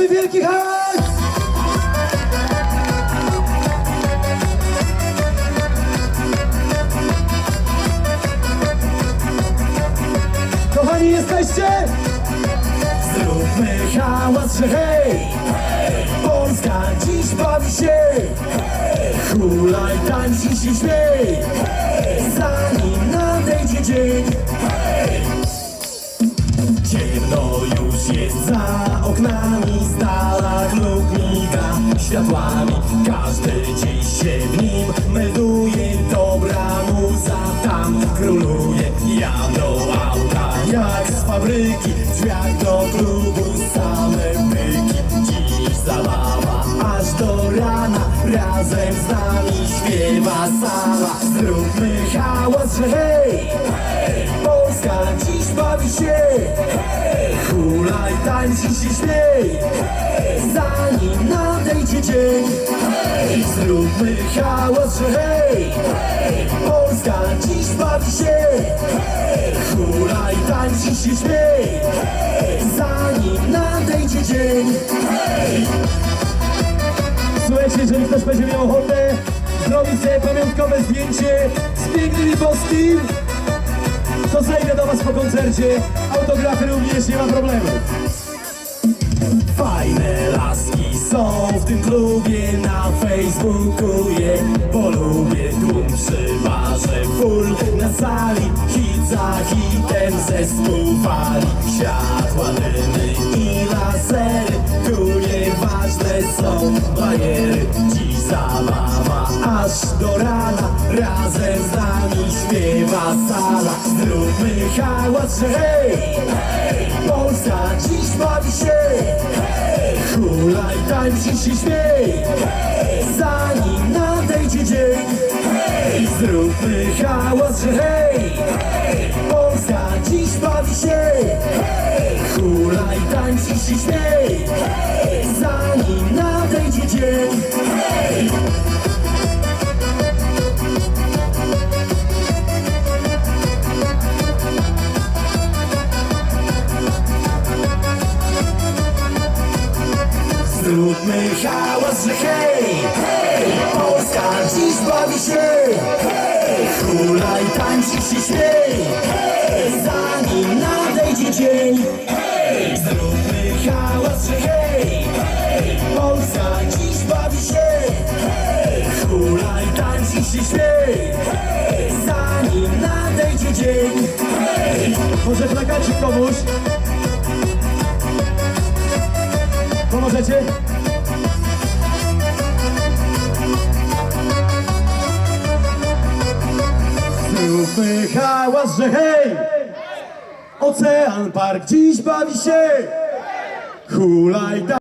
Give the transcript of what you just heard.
Robimy wielki hałas! Kochani jesteście? Zróbmy hałas, że hej! Polska dziś bawi się! Hulaj, tańcz i się śmiej! Światłami. Każdy dziś się w nim melduje, dobra muza tam króluje. Jadą auta jak z fabryki, w drzwiach do klubu same byki. Dziś zabawa aż do rana, razem z nami śpiewa sala. Zróbmy hałas, że hej! Polska dziś bawi się Hulaj, tańczy się śmiej Zanim Hałas, że hej Polska dziś bawi się Hulaj, tańczy się śmiej Zanim nadejdzie dzień Słuchajcie, jeżeli ktoś będzie miał ochotę Zrobić sobie pamiątkowe zdjęcie Z pięknym i boskim to zejdę do was po koncercie. Autografy również nie ma problemu. Klubie na Facebooku je polubię tłum przy barze full na sali. Hit za hitem zespół wali światła dymy i lasery tu nieważne są bajery dziś zabawa aż do rana razem z nami śpiewa sala. Zróbmy hałas hej Polska dziś bawi się Hulaj, tańczy się śmiej Zanim nadejdzie dzień Zróbmy hałas, że hej! Polska dziś bawi się Hulaj, tańczy się śmiej Zanim nadejdzie dzień Zróbmy hałas, że hej, hej, Polska dziś bawi się, hej, hulaj, tańczy się śmiej, hej, zanim nadejdzie dzień, hej, zróbmy hałas, że hej, hej, Polska dziś bawi się, hej, hulaj, tańczy się śmiej, hej, zanim nadejdzie dzień, hej, może plakacik komuś? Pomożecie? Zróbmy hałas, że hej! Ocean Park dziś bawi się! Hulaj